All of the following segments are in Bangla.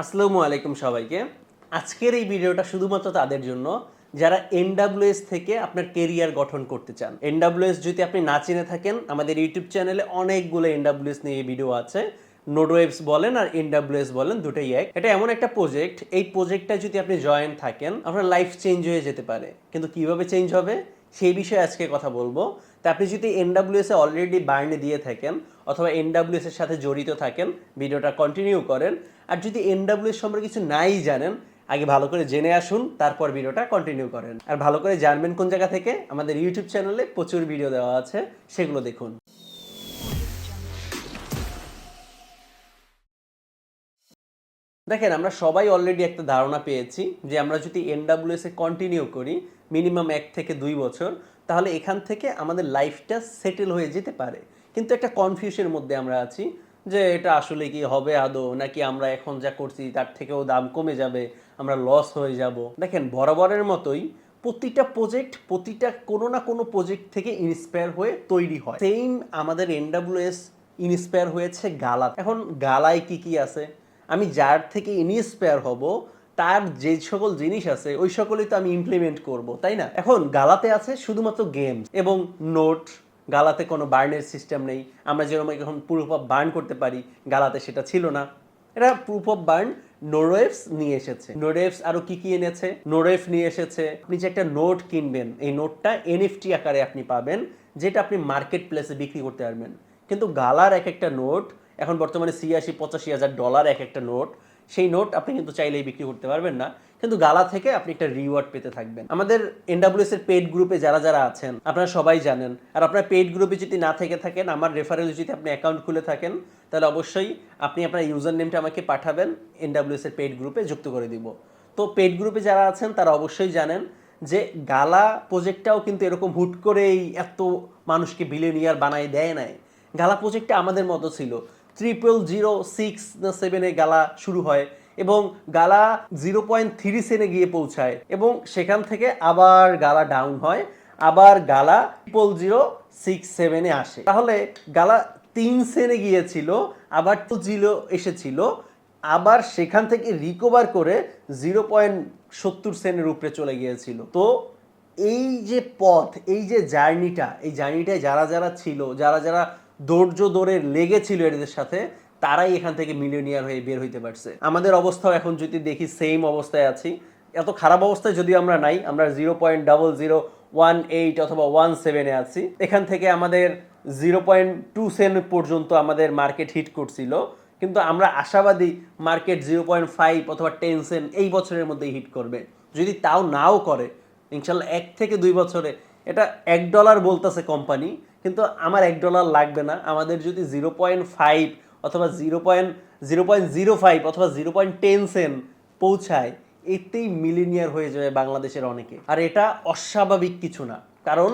আসসালামু আলাইকুম সবাইকে। আজকের এই ভিডিওটা শুধুমাত্র তাদের জন্য। যারা এনডাব্লিউএস থেকে আপনার কেরিয়ার গঠন করতে চান। এনডাব্লিউএস যদি আপনি না চিনে থাকেন, আমাদের ইউটিউব চ্যানেলে অনেকগুলো এনডাব্লিউএস নিয়ে ভিডিও আছে। নোডওয়েবস বলেন আর এনডাব্লিউএস বলেন, দুটোই এক। এটা এমন একটা প্রজেক্ট এই প্রজেক্টটা যদি আপনি জয়েন থাকেন, আপনার লাইফ চেঞ্জ হয়ে যেতে পারে। কিন্তু কীভাবে চেঞ্জ হবে? সেই বিষয়ে আজকে কথা বলব। তা আপনি যদি এনডাব্লিউএস এ অলরেডি বার্ন দিয়ে থাকেন অথবা এনডাব্লিউএস এর সাথে জড়িত থাকেন, ভিডিওটা কন্টিনিউ করেন। আর যদি এনডাব্লিউএস সম্পর্কে কিছু নাই জানেন, আগে ভালো করে জেনে আসুন, তারপর ভিডিওটা কন্টিনিউ করেন। আর ভালো করে জানবেন কোন জায়গা থেকে, আমাদের ইউটিউব চ্যানেলে প্রচুর ভিডিও দেওয়া আছে, সেগুলো দেখুন। দেখেন, আমরা সবাই অলরেডি একটা ধারণা পেয়েছি যে আমরা যদি এনডাব্লিউএস এ কন্টিনিউ করি মিনিমাম এক থেকে দুই বছর, তাহলে এখান থেকে আমাদের লাইফটা সেটেল হয়ে যেতে পারে। কিন্তু একটা কনফিউশনের মধ্যে আমরা আছি যে এটা আসলে কি হবে আদৌ, নাকি আমরা এখন যা করছি তার থেকেও দাম কমে যাবে, আমরা লস হয়ে যাব। দেখেন, বরাবরের মতোই প্রতিটা প্রজেক্ট প্রতিটা কোনো না কোনো প্রজেক্ট থেকে ইন্সপায়ার হয়ে তৈরি হয়। সেম আমাদের এনডাব্লিউএস ইন্সপায়ার হয়েছে গালা এখন গালায় কি কি আছে? আমি যার থেকে ইন্সপায়ার হব, তার যে সকল জিনিস আছে, ওই সকলই তো আমি ইমপ্লিমেন্ট করব, তাই না? এখন গালাতে আছে শুধুমাত্র গেম এবং নোট গালাতে কোনো বার্নের সিস্টেম নেই। আমরা যেরকম এখন প্রুফ অফ বার্ন করতে পারি, গালাতে সেটা ছিল না। এটা প্রুফ অফ বার্ন নোরেফস নিয়ে এসেছে। নোরেফস আরও কি কি এনেছে? নোরেফ নিয়ে এসেছে। আপনি যে একটা নোট কিনবেন, এই নোটটা এনএফটি আকারে আপনি পাবেন, যেটা আপনি মার্কেট প্লেসে বিক্রি করতে পারবেন। কিন্তু গালার এক একটা নোট এখন বর্তমানে ছিয়াশি, পঁচাশি হাজার ডলার এক একটা নোট। সেই নোট আপনি কিন্তু চাইলেই বিক্রি করতে পারবেন না। কিন্তু গালা থেকে আপনি একটা রিওয়ার্ড পেতে থাকবেন। আমাদের এনডাব্লিউএস এর পেড গ্রুপে যারা যারা আছেন, আপনারা সবাই জানেন। আর আপনার পেড গ্রুপে যদি না থেকে থাকেন, আমার রেফারেল যদি আপনি অ্যাকাউন্ট খুলে থাকেন, তাহলে অবশ্যই আপনি আপনার ইউজার নেমটা আমাকে পাঠাবেন এনডাব্লিউএস এর পেড গ্রুপে যুক্ত করে দিব। তো পেড গ্রুপে যারা আছেন, তারা অবশ্যই জানেন যে গালা প্রজেক্টটাও কিন্তু এরকম হুট করেই এত মানুষকে বিলিয়নিয়ার বানাই দেয় নাই। গালা প্রজেক্টটা আমাদের মতো ছিল। ট্রিপল জিরো সিক্স না সেভেনে গালা শুরু হয় এবং গালা জিরো পয়েন্ট থ্রি সেনে গিয়ে পৌঁছায় এবং সেখান থেকে আবার গালা ডাউন হয়, আবার গালা ট্রিপল জিরো সিক্স সেভেনে আসে। তাহলে গালা তিন সেনে গিয়েছিল, আবার টু জিরো এসেছিল, আবার সেখান থেকে রিকভার করে জিরো পয়েন্ট সত্তর সেনের উপরে চলে গিয়েছিল। তো এই যে পথ, এই যে জার্নিটা, এই জার্নিটায় যারা যারা ছিল, যারা যারা ধৈর্য ধরে লেগেছিল এদের সাথে, তারাই এখান থেকে মিলিয়নিয়ার হয়ে বের হইতে পারছে। আমাদের অবস্থাও এখন যদি দেখি সেম অবস্থায় আছি। এত খারাপ অবস্থায় যদি আমরা নাই, আমরা zero point double zero one eight অথবা ওয়ান সেভেনে আছি। এখান থেকে আমাদের জিরো পয়েন্ট টু সেন পর্যন্ত আমাদের মার্কেট হিট করছিল। কিন্তু আমরা আশাবাদী মার্কেট জিরো পয়েন্ট ফাইভ অথবা টেন সেন এই বছরের মধ্যেই হিট করবে। যদি তাও নাও করে, ইনশাল্লাহ এক থেকে দুই বছরে, এটা এক ডলার বলতেছে কোম্পানি কিন্তু আমার এক ডলার লাগবে না। আমাদের যদি জিরো পয়েন্ট ফাইভ অথবা zero point zero point zero five অথবা জিরো পয়েন্ট টেন সেন পৌঁছায়, এতেই মিলিনিয়ার হয়ে যাবে বাংলাদেশের অনেকে। আর এটা অস্বাভাবিক কিছু না। কারণ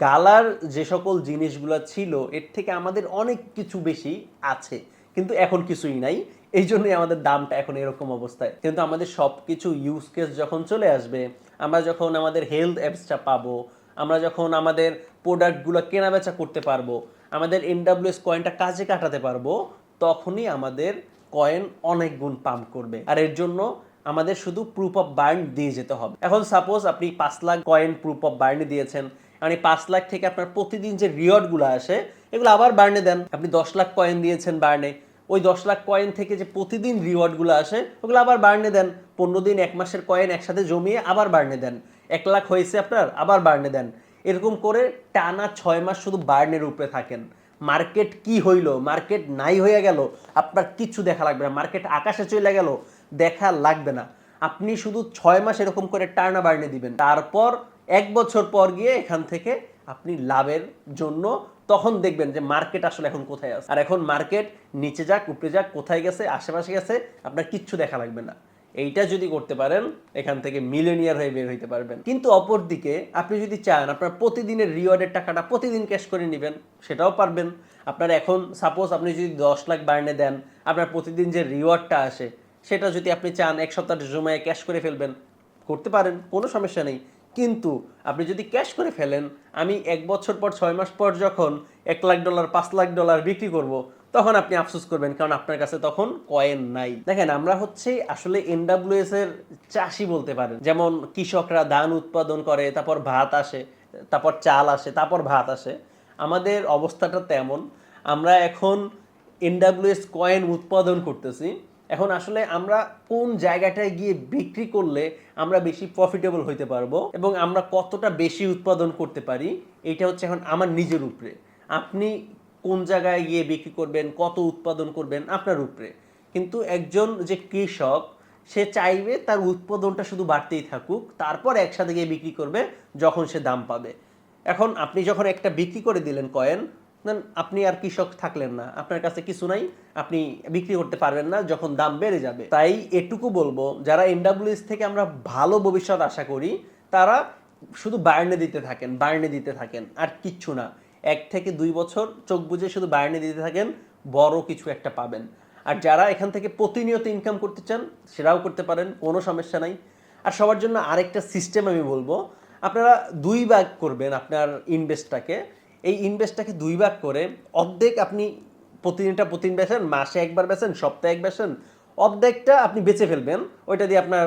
গালার যে সকল জিনিসগুলো ছিল, এর থেকে আমাদের অনেক কিছু বেশি আছে। কিন্তু এখন কিছুই নাই। এই জন্যই আমাদের দামটা এখন এরকম অবস্থায়। কিন্তু আমাদের সব কিছু ইউজ কেস যখন চলে আসবে, আমরা যখন আমাদের হেলথ অ্যাপসটা পাবো, আমরা যখন আমাদের প্রোডাক্টগুলো কেনা বেচা করতে পারব, আমাদের এনডাব্লিউএস কয়েনটা কাজে কাটাতে পারব, তখনই আমাদের কয়েন অনেক গুণ পাম্প করবে। আর এর জন্য আমাদের শুধু প্রুফ অফ বার্ন দিয়ে যেতে হবে। এখন সাপোজ আপনি পাঁচ লাখ কয়েন প্রুফ অফ বার্নে দিয়েছেন মানে পাঁচ লাখ থেকে আপনার প্রতিদিন যে রিওয়ার্ডগুলো আসে, এগুলো আবার বার্নে দেন। আপনি দশ লাখ কয়েন দিয়েছেন বার্নে ওই দশ লাখ কয়েন থেকে যে প্রতিদিন রিওয়ার্ডগুলো আসে, ওগুলো আবার বার্নে দেন। পনেরো দিন, এক মাসের কয়েন একসাথে জমিয়ে আবার বার্নে দেন। এক লাখ হয়েছে আপনার, আবার বার্নে দেন। এরকম করে টানা ছয় মাস শুধু বার্নের উপরে থাকেন। মার্কেট কি হইল? মার্কেট নাই হয়ে গেল, আপনার কিচ্ছু দেখা লাগবে না। মার্কেট আকাশে চলে গেল, দেখা লাগবে না। আপনি শুধু ছয় মাস এরকম করে টার্না বার্নে দিবেন। তারপর এক বছর পর গিয়ে এখান থেকে আপনি লাভের জন্য তখন দেখবেন যে মার্কেট আসলে এখন কোথায় আছে। আর এখন মার্কেট নিচে যাক, উপরে যাক, কোথায় গেছে, আশেপাশে গেছে, আপনার কিচ্ছু দেখা লাগবে না। এইটা যদি করতে পারেন, এখান থেকে মিলেনিয়ার হয়ে বের হইতে পারবেন। কিন্তু অপরদিকে আপনি যদি চান, আপনার প্রতিদিনের রিওয়ার্ডের টাকাটা প্রতিদিন ক্যাশ করে নেবেন, সেটাও পারবেন। আপনার এখন সাপোজ আপনি যদি দশ লাখ বার্নে দেন, আপনার প্রতিদিন যে রিওয়ার্ডটা আসে, সেটা যদি আপনি চান, এক সপ্তাহ জমায় ক্যাশ করে ফেলবেন, করতে পারেন, কোনো সমস্যা নেই। কিন্তু আপনি যদি ক্যাশ করে ফেলেন, আমি এক বছর পর, ছয় মাস পর যখন এক লাখ ডলার পাঁচ লাখ ডলার বিক্রি করব তখন আপনি আফসোস করবেন, কারণ আপনার কাছে তখন কয়েন নাই। দেখেন, আমরা হচ্ছে আসলে এনডাব্লিউএস এর চাষি বলতে পারেন। যেমন কৃষকরা ধান উৎপাদন করে, তারপর ভাত আসে, তারপর চাল আসে, তারপর ভাত আসে। আমাদের অবস্থাটা তেমন। আমরা এখন এনডাব্লিউএস কয়েন উৎপাদন করতেছি। এখন আসলে আমরা কোন জায়গাটায় গিয়ে বিক্রি করলে আমরা বেশি প্রফিটেবল হইতে পারব এবং আমরা কতটা বেশি উৎপাদন করতে পারি এটা হচ্ছে এখন আমার নিজের উপরে। আপনি কোন জায়গায় গিয়ে বিক্রি করবেন, কত উৎপাদন করবেন, আপনার উপরে। কিন্তু একজন যে কৃষক, সে চাইবে তার উৎপাদনটা শুধু বাড়তেই থাকুক, তারপর একসাথে গিয়ে বিক্রি করবে যখন সে দাম পাবে। এখন আপনি যখন একটা বিক্রি করে দিলেন কয়েন, দেন আপনি আর কৃষক থাকলেন না। আপনার কাছে কিছু নাই, আপনি বিক্রি করতে পারবেন না, যখন দাম বেড়ে যাবে। তাই এটুকু বলব, যারা এনডাব্লিউএস থেকে আমরা ভালো ভবিষ্যৎ আশা করি, তারা শুধু বার্নে দিতে থাকেন, বার্নে দিতে থাকেন, আর কিচ্ছু না। এক থেকে দুই বছর চোখ বুঝে শুধু বার্নে দিতে থাকেন, বড় কিছু একটা পাবেন। আর যারা এখান থেকে প্রতিনিয়ত ইনকাম করতে চান সেটাও করতে পারেন, কোনো সমস্যা নাই। আর সবার জন্য আরেকটা সিস্টেম আমি বলব, আপনারা দুই ভাগ করবেন আপনার ইনভেস্টটাকে এই ইনভেস্টটাকে দুই ভাগ করে অর্ধেক আপনি প্রতিদিনটা প্রতিদিন বেচেন, মাসে একবার বেচেন, সপ্তাহে এক বেচেন, অর্ধেকটা আপনি বেচে ফেলবেন, ওইটা দিয়ে আপনার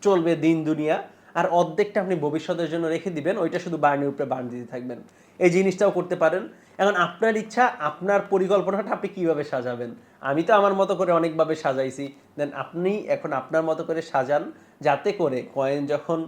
চলবে দিন দুনিয়া আর অর্ধেকটা আপনি ভবিষ্যতের জন্য রেখে দিবেন, ওইটা শুধু বার্নের উপরে বার্ন দিতে থাকবেন। এই জিনিসটাও করতে পারেন। এখন আপনার ইচ্ছা, আপনার পরিকল্পনাটা আপনি কীভাবে সাজাবেন? আমি তো আমার মতো করে অনেকভাবে সাজাইছি। দেন আপনি এখন আপনার মতো করে সাজান, যাতে করে কয়েন যখন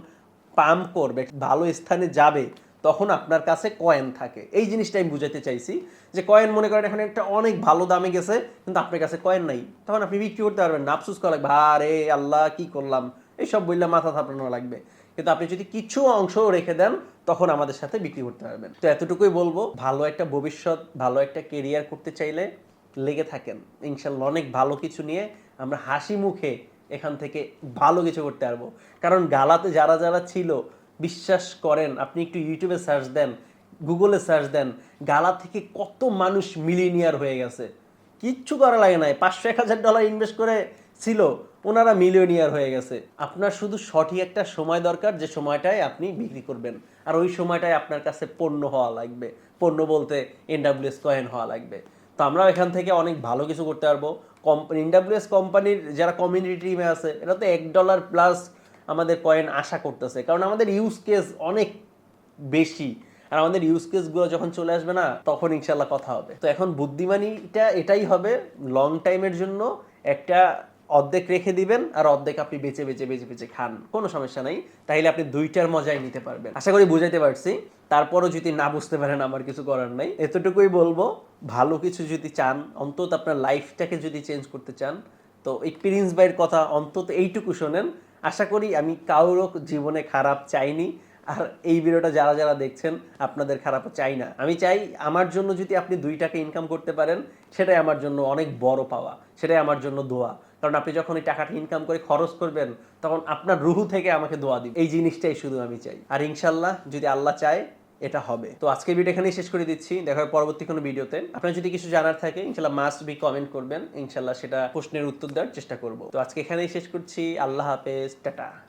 পাম্প করবে, ভালো স্থানে যাবে, তখন আপনার কাছে কয়েন থাকে। এই জিনিসটা আমি বুঝাতে চাইছি যে কয়েন মনে করেন এখন একটা অনেক ভালো দামে গেছে, কিন্তু আপনার কাছে কয়েন নাই। তখন আপনি বিক্রি করতে পারবেন না। আফসুস করা লাগবে আরে আল্লাহ, কি করলাম? এইসব বললে মাথা থাপানো লাগবে। কিন্তু আপনি যদি কিছু অংশ রেখে দেন, তখন আমাদের সাথে বিক্রি করতে পারবেন। তো এতটুকুই বলব, ভালো একটা ভবিষ্যৎ, ভালো একটা কেরিয়ার করতে চাইলে লেগে থাকেন। ইনশাল্লাহ অনেক ভালো কিছু নিয়ে আমরা হাসি মুখে এখান থেকে ভালো কিছু করতে পারব। কারণ গালাতে যারা যারা ছিল, বিশ্বাস করেন, আপনি একটু ইউটিউবে সার্চ দেন গুগলে সার্চ দেন, গালা থেকে কত মানুষ মিলিনিয়ার হয়ে গেছে। কিচ্ছু করা লাগে নাই। পাঁচশো, এক হাজার ডলার ইনভেস্ট করে ছিল, ওনারা মিলিয়নিয়ার হয়ে গেছে। আপনার শুধু সঠিক একটা সময় দরকার, যে সময়টায় আপনি বিক্রি করবেন। আর ওই সময়টায় আপনার কাছে পণ্য হওয়া লাগবে। পণ্য বলতে এনডাব্লিউএস কয়েন হওয়া লাগবে। তো আমরা এখান থেকে অনেক ভালো কিছু করতে পারব। কোম্পানি ইনডাব্লিউএস কোম্পানির যারা কমিউনিটি টিমে আছে এটা তো এক ডলার প্লাস আমাদের কয়েন আশা করতেছে। কারণ আমাদের ইউজ কেস অনেক বেশি। আর আমাদের ইউজ কেসগুলো যখন চলে আসবে না, তখন ইনশাল্লাহ কথা হবে। তো এখন বুদ্ধিমানিটা এটাই হবে লং টাইমের জন্য একটা অর্ধেক রেখে দিবেন আর অর্ধেক আপনি বেঁচে বেঁচে বেঁচে বেঁচে খান। কোনো সমস্যা নাই। তাইলে আপনি দুইটার মজাই নিতে পারবেন। আশা করি বুঝাইতে পারছি। তারপরও যদি না বুঝতে পারেন, আমার কিছু করার নাই। এতটুকুই বলব, ভালো কিছু যদি চান, অন্তত আপনার লাইফটাকে যদি চেঞ্জ করতে চান, তো এই প্রিন্স ভাইয়ের কথা অন্তত এইটুকু শোনেন। আশা করি আমি কারোর জীবনে খারাপ চাইনি। আর এই ভিডিওটা যারা যারা দেখছেন, আপনাদের খারাপও চাই না। আমি চাই আমার জন্য যদি আপনি দুই টাকা ইনকাম করতে পারেন, সেটাই আমার জন্য অনেক বড় পাওয়া। সেটাই আমার জন্য দোয়া। কারণ আপনি যখন এই টাকাটা ইনকাম করে খরচ করবেন, তখন আপনার রুহু থেকে আমাকে দোয়া দিবে। এই জিনিসটাই শুধু আমি চাই। আর ইনশাল্লাহ যদি আল্লাহ চায়, এটা হবে। তো আজকের ভিডিও এখানেই শেষ করে দিচ্ছি। দেখা পরবর্তী কোনো ভিডিওতে আপনার যদি কিছু জানার থাকে ইনশাল্লাহ মাস্ট বি কমেন্ট করবেন। ইনশাল্লাহ সেটা প্রশ্নের উত্তর দেওয়ার চেষ্টা করব। তো আজকে এখানেই শেষ করছি। আল্লাহ হাফেজ। টাটা।